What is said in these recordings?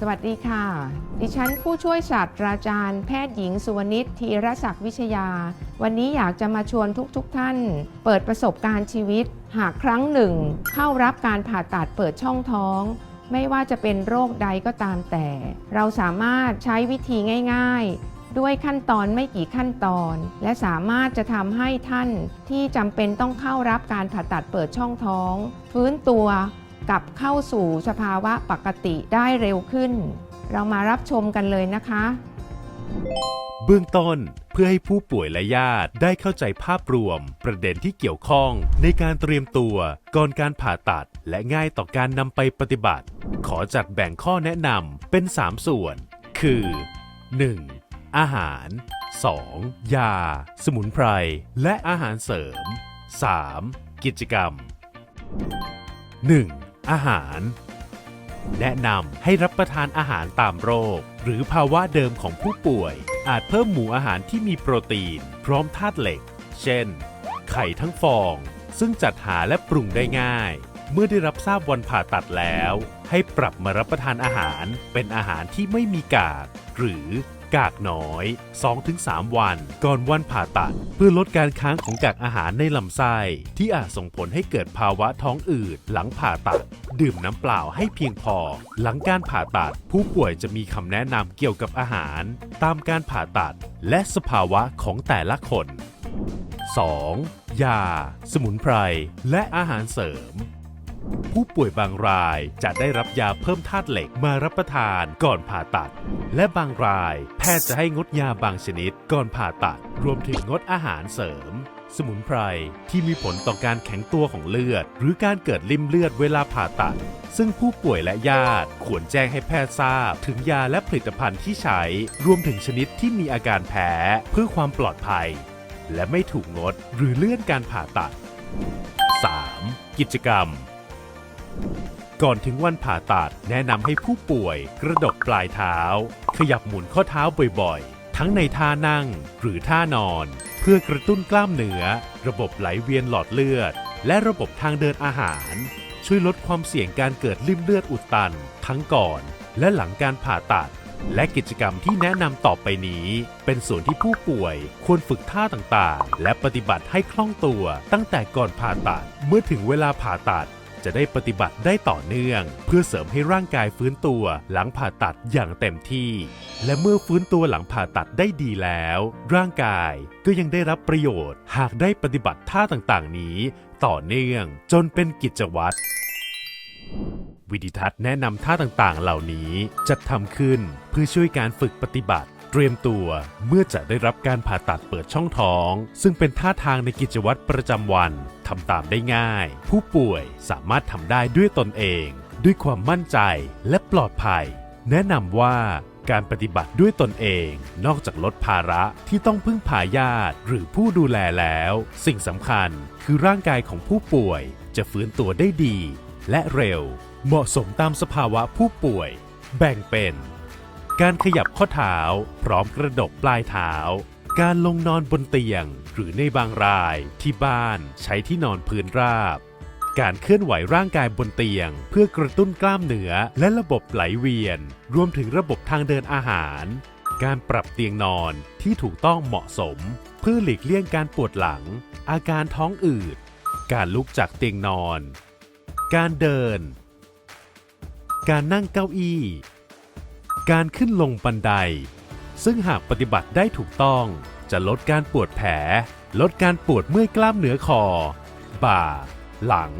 สวัสดีค่ะ ดิฉันผู้ช่วยศาสตราจารย์ แพทย์หญิงสุวนิชธีรศักดิ์วิชยา วันนี้อยากจะมาชวนทุกๆทท่าน เปิดประสบการณ์ชีวิต หากครั้งหนึ่ง เข้ารับการผ่าตัดเปิดช่องท้อง ไม่ว่าจะเป็นโรคใดก็ตามแต่ เราสามารถใช้วิธีง่าย ๆ ด้วยขั้นตอนไม่กี่ขั้นตอน และสามารถจะทำให้ท่านที่จำเป็นต้องเข้ารับการผ่าตัดเปิดช่องท้อง ฟื้นตัว กลับเข้าสู่สภาวะปกติได้เร็วขึ้น เรามารับชมกันเลยนะคะ เบื้องต้นเพื่อให้ผู้ป่วยและญาติได้เข้าใจภาพรวม ประเด็นที่เกี่ยวข้องในการเตรียมตัว ก่อนการผ่าตัด และง่ายต่อการนำไปปฏิบัติ ขอจัดแบ่งข้อแนะนำเป็น 3 ส่วน คือ 1. อาหาร 2. ยา สมุนไพร และอาหารเสริม 3. กิจกรรม 1. อาหาร แนะนำให้รับประทานอาหารตามโรค หรือภาวะเดิมของผู้ป่วย อาจเพิ่มหมู่อาหารที่มีโปรตีน พร้อมธาตุเหล็ก เช่น ไข่ทั้งฟอง ซึ่งจัดหาและปรุงได้ง่าย เมื่อได้รับทราบวันผ่าตัดแล้ว ให้ปรับมารับประทานอาหารเป็นอาหารที่ไม่มีกาก หรือ กากน้อย 2-3 วัน ก่อนวันผ่าตัด เพื่อลดการค้างของกากอาหารในลำไส้ ที่อาจส่งผลให้เกิดภาวะท้องอืดหลังผ่าตัด ดื่มน้ำเปล่าให้เพียงพอ หลังการผ่าตัด ผู้ป่วยจะมีคำแนะนำเกี่ยวกับอาหาร ตามการผ่าตัด และสภาวะของแต่ละคน 2. ยา สมุนไพร และอาหารเสริม ผู้ป่วยบางรายจะได้รับยาเพิ่มธาตุเหล็กมารับประทานก่อนผ่าตัด และบางรายแพทย์จะให้งดยาบางชนิดก่อนผ่าตัด รวมถึงงดอาหารเสริม สมุนไพรที่มีผลต่อการแข็งตัวของเลือด หรือการเกิดลิ่มเลือดเวลาผ่าตัด ซึ่งผู้ป่วยและญาติควรแจ้งให้แพทย์ทราบ ถึงยาและผลิตภัณฑ์ที่ใช้ รวมถึงชนิดที่มีอาการแพ้เพื่อความปลอดภัย และไม่ถูกงดหรือเลื่อนการผ่าตัด 3. กิจกรรม ก่อนถึงวันผ่าตัดแนะนำให้ผู้ป่วยกระดกปลายเท้า ขยับหมุนข้อเท้าบ่อยๆ ทั้งในท่านั่งหรือท่านอน เพื่อกระตุ้นกล้ามเนื้อ ระบบไหลเวียนหลอดเลือด และระบบทางเดินอาหาร ช่วยลดความเสี่ยงการเกิดลิ่มเลือดอุดตัน ทั้งก่อนและหลังการผ่าตัด และกิจกรรมที่แนะนำต่อไปนี้ เป็นส่วนที่ผู้ป่วยควรฝึกท่าต่างๆ และปฏิบัติให้คล่องตัวตั้งแต่ก่อนผ่าตัดเมื่อถึงเวลาผ่าตัด จะได้ปฏิบัติได้ต่อเนื่อง เพื่อเสริมให้ร่างกายฟื้นตัวหลังผ่าตัดอย่างเต็มที่ และเมื่อฟื้นตัวหลังผ่าตัดได้ดีแล้ว ร่างกายก็ยังได้รับประโยชน์ หากได้ปฏิบัติท่าต่างๆ นี้ ต่อเนื่องจนเป็นกิจวัตรวิดิทัศน์แนะนำท่าต่างๆ เหล่านี้จัดทำขึ้นเพื่อช่วยการฝึกปฏิบัติ เตรียมตัวเมื่อจะได้รับการผ่าตัดเปิดช่องท้อง ซึ่งเป็นท่าทางในกิจวัตรประจำวันทำตามได้ง่าย ผู้ป่วยสามารถทำได้ด้วยตนเอง ด้วยความมั่นใจและปลอดภัย แนะนำว่าการปฏิบัติด้วยตนเอง นอกจากลดภาระที่ต้องพึ่งพาญาติหรือผู้ดูแลแล้ว สิ่งสำคัญคือร่างกายของผู้ป่วยจะฟื้นตัวได้ดี และเร็ว เหมาะสมตามสภาวะผู้ป่วย แบ่งเป็น การขยับข้อเท้า พร้อมกระดกปลายเท้า การลงนอนบนเตียง หรือในบางรายที่บ้านใช้ที่นอนพื้นราบ การเคลื่อนไหวร่างกายบนเตียง เพื่อกระตุ้นกล้ามเนื้อและระบบไหลเวียน รวมถึงระบบทางเดินอาหาร การปรับเตียงนอนที่ถูกต้องเหมาะสม เพื่อหลีกเลี่ยงการปวดหลัง อาการท้องอืด การลุกจากเตียงนอน การเดิน การนั่งเก้าอี้ การขึ้นลงบันได ซึ่งหากปฏิบัติได้ถูกต้อง จะลดการปวดแผล ลดการปวดเมื่อยกล้ามเนื้อคอ บ่า หลัง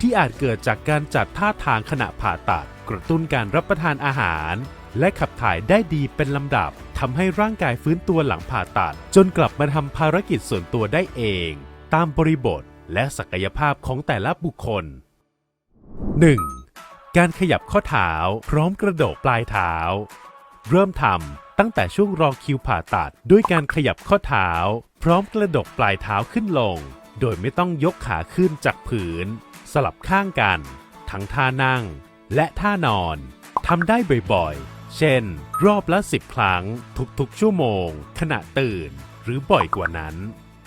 ที่อาจเกิดจากการจัดท่าทางขณะผ่าตัด กระตุ้นการรับประทานอาหาร และขับถ่ายได้ดีเป็นลำดับทำให้ร่างกายฟื้นตัวหลังผ่าตัด จนกลับมาทำภารกิจส่วนตัวได้เอง ตามบริบทและศักยภาพของแต่ละบุคคล 1. การขยับข้อเท้าพร้อมกระโดดปลายเท้า เริ่มทำตั้งแต่ช่วงรอคิวผ่าตัด ด้วยการขยับข้อเท้า พร้อมกระดกปลายเท้าขึ้นลง โดยไม่ต้องยกขาขึ้นจากผืน สลับข้างกัน ทั้งท่านั่ง และท่านอนทำได้บ่อยๆ เช่น รอบละ 10 ครั้ง ทุกๆ ชั่วโมง ขณะตื่น หรือบ่อยกว่านั้น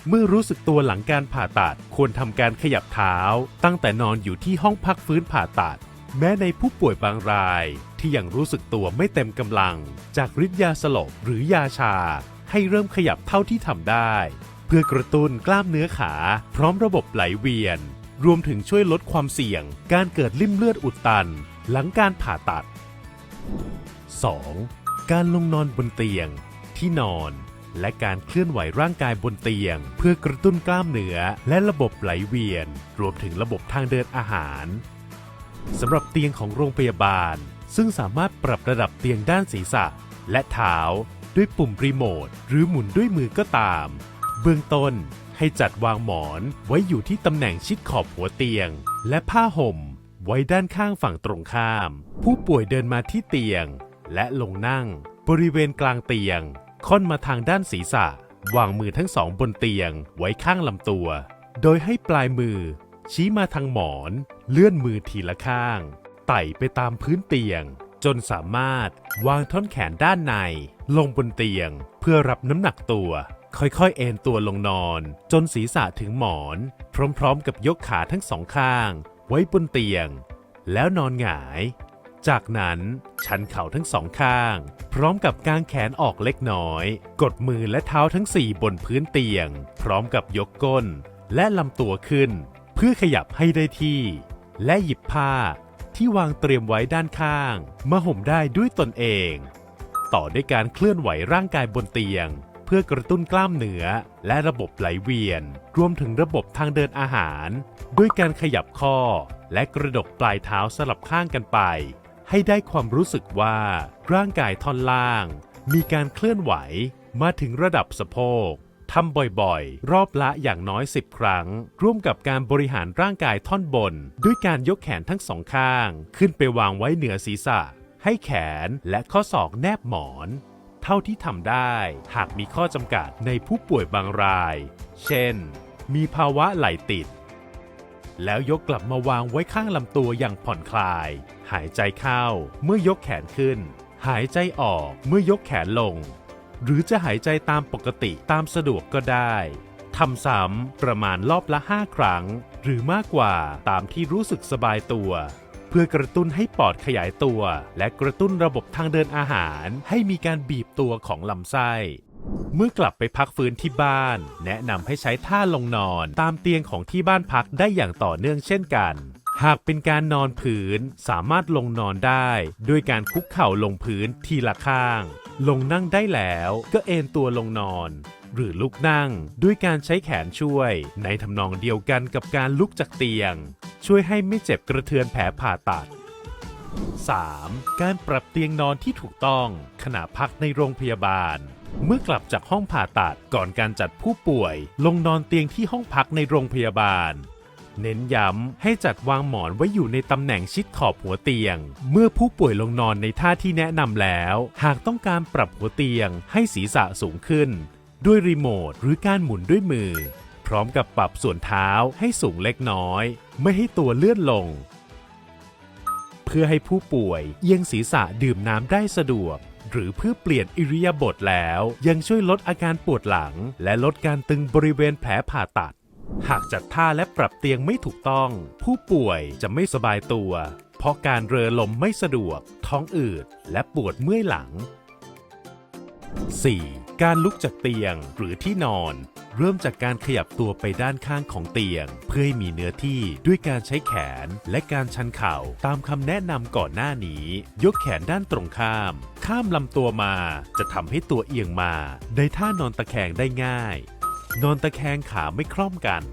เมื่อรู้สึกตัวหลังการผ่าตัดควรทำการขยับเท้า ตั้งแต่นอนอยู่ที่ห้องพักฟื้นผ่าตัด แม้ในผู้ป่วยบางรายที่ยังรู้สึกตัวไม่เต็มกำลัง จากฤทธิ์ยาสลบหรือยาชา ให้เริ่มขยับเท่าที่ทำได้ เพื่อกระตุ้นกล้ามเนื้อขา พร้อมระบบไหลเวียน รวมถึงช่วยลดความเสี่ยง การเกิดริ่มเลือดอุดตัน หลังการผ่าตัด 2. การลงนอนบนเตียง ที่นอน และการเคลื่อนไหวร่างกายบนเตียง เพื่อกระตุ้นกล้ามเนื้อและระบบไหลเวียน รวมถึงระบบทางเดินอาหาร สำหรับเตียงของโรงพยาบาล ซึ่งสามารถปรับระดับเตียงด้านศีรษะ และเท้าด้วยปุ่มรีโมทหรือหมุนด้วยมือก็ตาม เบื้องต้นให้จัดวางหมอนไว้อยู่ที่ตำแหน่งชิดขอบหัวเตียง และผ้าห่ม ไว้ด้านข้างฝั่งตรงข้าม ผู้ป่วยเดินมาที่เตียง และลงนั่ง บริเวณกลางเตียง ค่อนมาทางด้านศีรษะ วางมือทั้งสองบนเตียงไว้ข้างลำตัว โดยให้ปลายมือ ชี้มาทางหมอน เลื่อนมือทีละข้าง ไต่ไปตามพื้นเตียง จนสามารถวางท่อนแขนด้านใน ลงบนเตียง เพื่อรับน้ำหนักตัว ค่อยๆ เอนตัวลงนอน จนศีรษะถึงหมอน พร้อมๆ กับยกขาทั้งสองข้าง ไว้บนเตียง แล้วนอนหงาย จากนั้นชันเข่าทั้งสองข้าง พร้อมกับกางแขนออกเล็กน้อย กดมือและเท้าทั้งสี่บนพื้นเตียง พร้อมกับยกก้น และลำตัวขึ้น พื่อขยับให้ได้ที่ และหยิบผ้าที่วางเตรียมไว้ด้านข้าง มาห่มได้ด้วยตนเอง ต่อด้วยการเคลื่อนไหวร่างกายบนเตียง เพื่อกระตุ้นกล้ามเนื้อ และระบบไหลเวียน รวมถึงระบบทางเดินอาหาร ด้วยการขยับข้อ และกระดกปลายเท้าสลับข้างกันไป ให้ได้ความรู้สึกว่าร่างกายท่อนล่าง มีการเคลื่อนไหวมาถึงระดับสะโพก ทำบ่อยๆ รอบละอย่างน้อย 10 ครั้ง ร่วมกับการบริหารร่างกายท่อนบน ด้วยการยกแขนทั้งสองข้าง ขึ้นไปวางไว้เหนือศีรษะ ให้แขนและข้อศอกแนบหมอน เท่าที่ทำได้ หากมีข้อจำกัดในผู้ป่วยบางราย เช่น มีภาวะไหลติด แล้วยกกลับมาวางไว้ข้างลำตัวอย่างผ่อนคลาย หายใจเข้าเมื่อยกแขนขึ้น หายใจออกเมื่อยกแขนลง หรือจะหายใจตามปกติตามสะดวกก็ได้ทำซ้ำประมาณรอบละ 5 ครั้ง หรือมากกว่าตามที่รู้สึกสบายตัว เพื่อกระตุ้นให้ปอดขยายตัว และกระตุ้นระบบทางเดินอาหาร ให้มีการบีบตัวของลำไส้เมื่อกลับไปพักฟื้นที่บ้าน แนะนำให้ใช้ท่าลงนอนตามเตียงของที่บ้านพักได้อย่างต่อเนื่องเช่นกัน หากเป็นการนอนผืนสามารถลงนอนได้ ด้วยการคุกเข่าลงพื้นทีละข้าง ลงนั่งได้แล้วก็เอนตัวลงนอน หรือลุกนั่งด้วยการใช้แขนช่วย ในทำนองเดียวกันกับการลุกจากเตียง ช่วยให้ไม่เจ็บกระเทือนแผลผ่าตัด 3. การปรับเตียงนอนที่ถูกต้อง ขณะพักในโรงพยาบาล เมื่อกลับจากห้องผ่าตัดก่อนการจัดผู้ป่วย ลงนอนเตียงที่ห้องพักในโรงพยาบาล เน้นย้ำให้จัดวางหมอนไว้อยู่ในตำแหน่งชิดขอบหัวเตียง เมื่อผู้ป่วยลงนอนในท่าที่แนะนำแล้ว หากต้องการปรับหัวเตียงให้ศีรษะสูงขึ้น ด้วยรีโมทหรือการหมุนด้วยมือ พร้อมกับปรับส่วนเท้าให้สูงเล็กน้อย ไม่ให้ตัวเลื่อนลง เพื่อให้ผู้ป่วยเอียงศีรษะดื่มน้ำได้สะดวกหรือเพื่อเปลี่ยนอิริยาบถแล้ว ยังช่วยลดอาการปวดหลัง และลดการตึงบริเวณแผลผ่าตัด หากจัดท่าและปรับเตียงไม่ถูกต้อง ผู้ป่วยจะไม่สบายตัว เพราะการเรอลมไม่สะดวก ท้องอืด และปวดเมื่อยหลัง 4. การลุกจากเตียงหรือที่นอน เริ่มจากการขยับตัวไปด้านข้างของเตียง เพื่อให้มีเนื้อที่ด้วยการใช้แขนและการชันเข่าตามคำแนะนำก่อนหน้านี้ ยกแขนด้านตรงข้าม ข้ามลำตัวมาจะทำให้ตัวเอียงมาในท่านอนตะแคงได้ง่าย นอนตะแคงขาไม่คล่อมกัน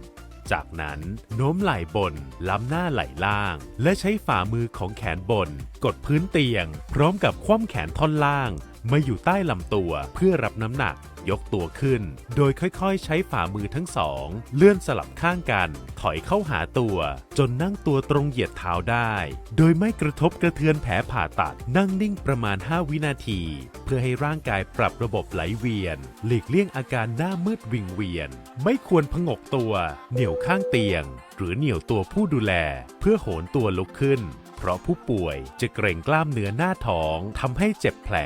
จากนั้นโน้มไหล่บน ล้ำหน้าไหล่ล่าง และใช้ฝ่ามือของแขนบน กดพื้นเตียง พร้อมกับคว่ำแขนท่อนล่าง มาอยู่ใต้ลำตัวเพื่อรับน้ำหนัก ยกตัวขึ้น โดยค่อยๆ ใช้ฝ่ามือทั้งสอง เลื่อนสลับข้างกัน ถอยเข้าหาตัว จนนั่งตัวตรงเหยียดเท้าได้ โดยไม่กระทบกระเทือนแผลผ่าตัด นั่งนิ่งประมาณ 5 วินาที เพื่อให้ร่างกายปรับระบบไหลเวียน หลีกเลี่ยงอาการหน้ามืดวิงเวียน ไม่ควรพงกตัว เหนี่ยวข้างเตียง หรือเหนี่ยวตัวผู้ดูแล เพื่อโหนตัวลุกขึ้น เพราะผู้ป่วยจะเกรงกล้ามเนื้อหน้าท้องทำให้เจ็บแผล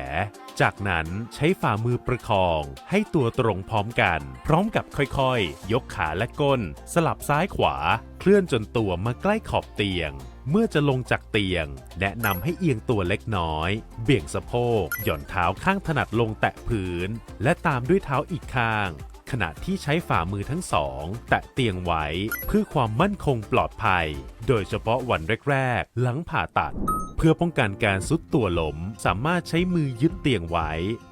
จากนั้นใช้ฝ่ามือประคอง ให้ตัวตรงพร้อมกัน พร้อมกับค่อยๆ ยกขาและก้น สลับซ้ายขวา เคลื่อนจนตัวมาใกล้ขอบเตียง เมื่อจะลงจากเตียง แนะนำให้เอียงตัวเล็กน้อย เบี่ยงสะโพก หย่อนเท้าข้างถนัดลงแตะพื้น และตามด้วยเท้าอีกข้าง ขณะที่ใช้ฝ่ามือทั้งสอง แตะเตียงไว้เพื่อความมั่นคงปลอดภัย โดยเฉพาะวันแรกๆ หลังผ่าตัด เพื่อป้องกันการซุดตัวล้มสามารถใช้มือยึดเตียงไว้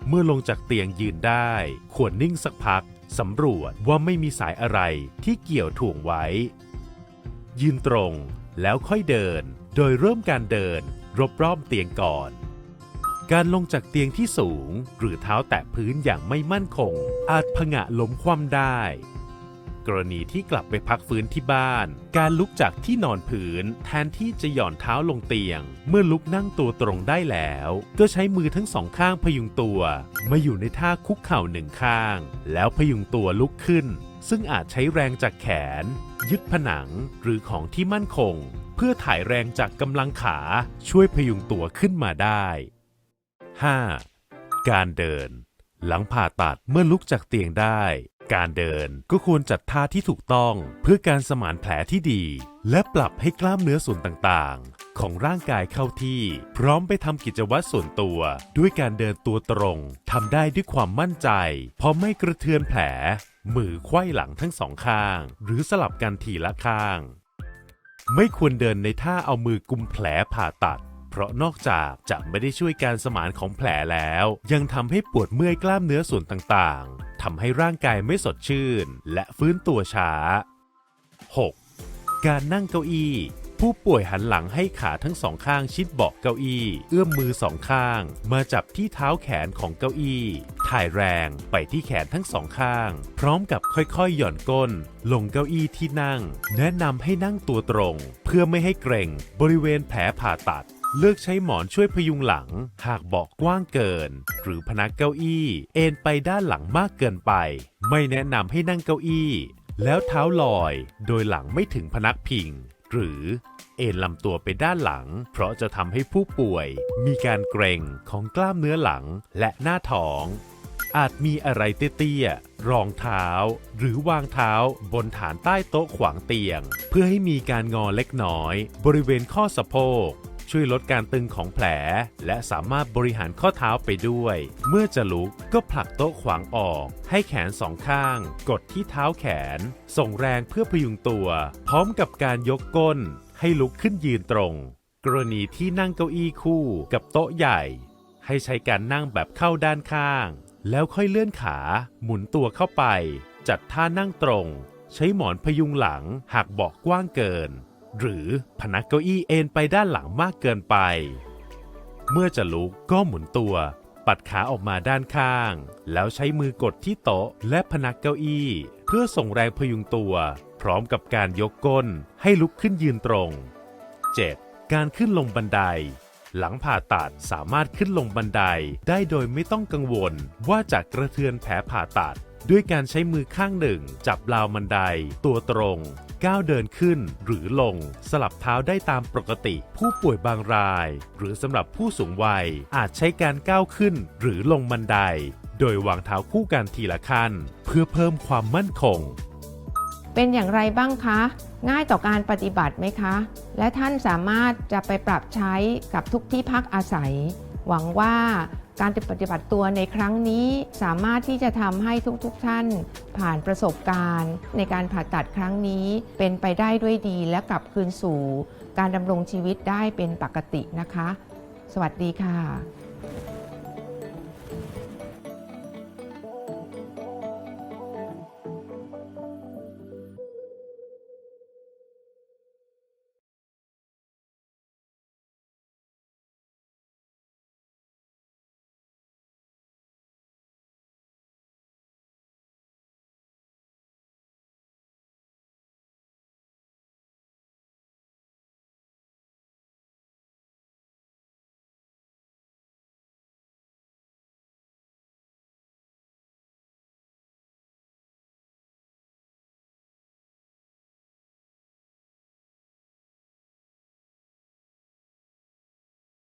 เมื่อลงจากเตียงยืนได้ ควรนิ่งสักพักสำรวจว่าไม่มีสายอะไรที่เกี่ยวถ่วงไว้ ยืนตรงแล้วค่อยเดิน โดยเริ่มการเดินรอบๆเตียงก่อน การลงจากเตียงที่สูง หรือเท้าแตะพื้นอย่างไม่มั่นคง อาจผงะล้มคว่ำได้ กรณีที่กลับไปพักฟื้นที่บ้าน การลุกจากที่นอนพื้น แทนที่จะหย่อนเท้าลงเตียง เมื่อลุกนั่งตัวตรงได้แล้ว ก็ใช้มือทั้งสองข้างพยุงตัว มาอยู่ในท่าคุกเข่าหนึ่งข้าง แล้วพยุงตัวลุกขึ้น ซึ่งอาจใช้แรงจากแขน ยึดผนังหรือของที่มั่นคง เพื่อถ่ายแรงจากกำลังขาช่วยพยุงตัวขึ้นมาได้ 5. การเดิน หลังผ่าตัดเมื่อลุกจากเตียงได้ การเดินก็ควรจัดท่าที่ถูกต้องเพื่อการสมานแผลที่ดี และปรับให้กล้ามเนื้อส่วนต่างๆ ของร่างกายเข้าที่ พร้อมไปทำกิจวัตรส่วนตัว ด้วยการเดินตัวตรงทำได้ด้วยความมั่นใจพราะไม่กระเทือนแผล มือไขว้หลังทั้งสองข้าง หรือสลับกันทีละข้าง ไม่ควรเดินในท่าเอามือกุมแผลผ่าตัด เพราะนอกจากจะไม่ได้ช่วยการสมานของแผลแล้ว ยังทำให้ปวดเมื่อยกล้ามเนื้อส่วนต่างๆทำให้ร่างกายไม่สดชื่น และฟื้นตัวช้า 6. การนั่งเก้าอี้ผู้ป่วยหันหลังให้ขาทั้งสองข้างชิดเบาะเก้าอี้ เอื้อมมือสองข้าง มาจับที่เท้าแขนของเก้าอี้ ถ่ายแรงไปที่แขนทั้งสองข้าง พร้อมกับค่อยๆ หย่อนก้น ลงเก้าอี้ที่นั่ง แนะนำให้นั่งตัวตรง เพื่อไม่ให้เกร็งบริเวณแผลผ่าตัด เลือกใช้หมอนช่วยพยุงหลัง หากเบาะกว้างเกิน หรือพนักเก้าอี้ เอนไปด้านหลังมากเกินไป ไม่แนะนำให้นั่งเก้าอี้ แล้วเท้าลอย โดยหลังไม่ถึงพนักพิง หรือเอ็นลำตัวไปด้านหลัง เพราะจะทำให้ผู้ป่วย มีการเกร็งของกล้ามเนื้อหลังและหน้าท้อง อาจมีอะไรเตี้ยๆรองเท้า หรือวางเท้าบนฐานใต้โต๊ะขวางเตียง เพื่อให้มีการงอเล็กน้อย บริเวณข้อสะโพก ช่วยลดการตึงของแผล และสามารถบริหารข้อเท้าไปด้วย เมื่อจะลุกก็ผลักโต๊ะขวางออก ให้แขนสองข้าง กดที่เท้าแขน ส่งแรงเพื่อพยุงตัว พร้อมกับการยกก้น ให้ลุกขึ้นยืนตรง กรณีที่นั่งเก้าอี้คู่กับโต๊ะใหญ่ ให้ใช้การนั่งแบบเข้าด้านข้าง แล้วค่อยเลื่อนขา หมุนตัวเข้าไป จัดท่านั่งตรง ใช้หมอนพยุงหลังหากเบาะกว้างเกิน หรือพนักเก้าอี้เอนไปด้านหลังมากเกินไป เมื่อจะลุกก็หมุนตัว ปัดขาออกมาด้านข้าง แล้วใช้มือกดที่โต๊ะและพนักเก้าอี้ เพื่อส่งแรงพยุงตัว พร้อมกับการยกก้นให้ลุกขึ้นยืนตรง 7. การขึ้นลงบันได หลังผ่าตัดสามารถขึ้นลงบันไดได้โดยไม่ต้องกังวลว่าจะกระเทือนแผลผ่าตัด ด้วยการใช้มือข้างหนึ่ง จับราวบันได ตัวตรง ก้าวเดินขึ้นหรือลง สลับเท้าได้ตามปกติ ผู้ป่วยบางราย หรือสำหรับผู้สูงวัยอาจใช้การก้าวขึ้นหรือลงบันได โดยวางเท้าคู่กันทีละขั้น เพื่อเพิ่มความมั่นคง เป็นอย่างไรบ้างคะ ง่ายต่อการปฏิบัติไหมคะ และท่านสามารถจะไปปรับใช้กับทุกที่พักอาศัย หวังว่า การปฏิบัติตัวในครั้งนี้สามารถที่จะทำให้ทุกๆทท่าน ผ่านประสบการณ์ ในการผ่าตัดครั้งนี้เป็นไปได้ด้วยดีและกลับคืนสู่ การดำรงชีวิตได้เป็นปกตินะคะ สวัสดีค่ะ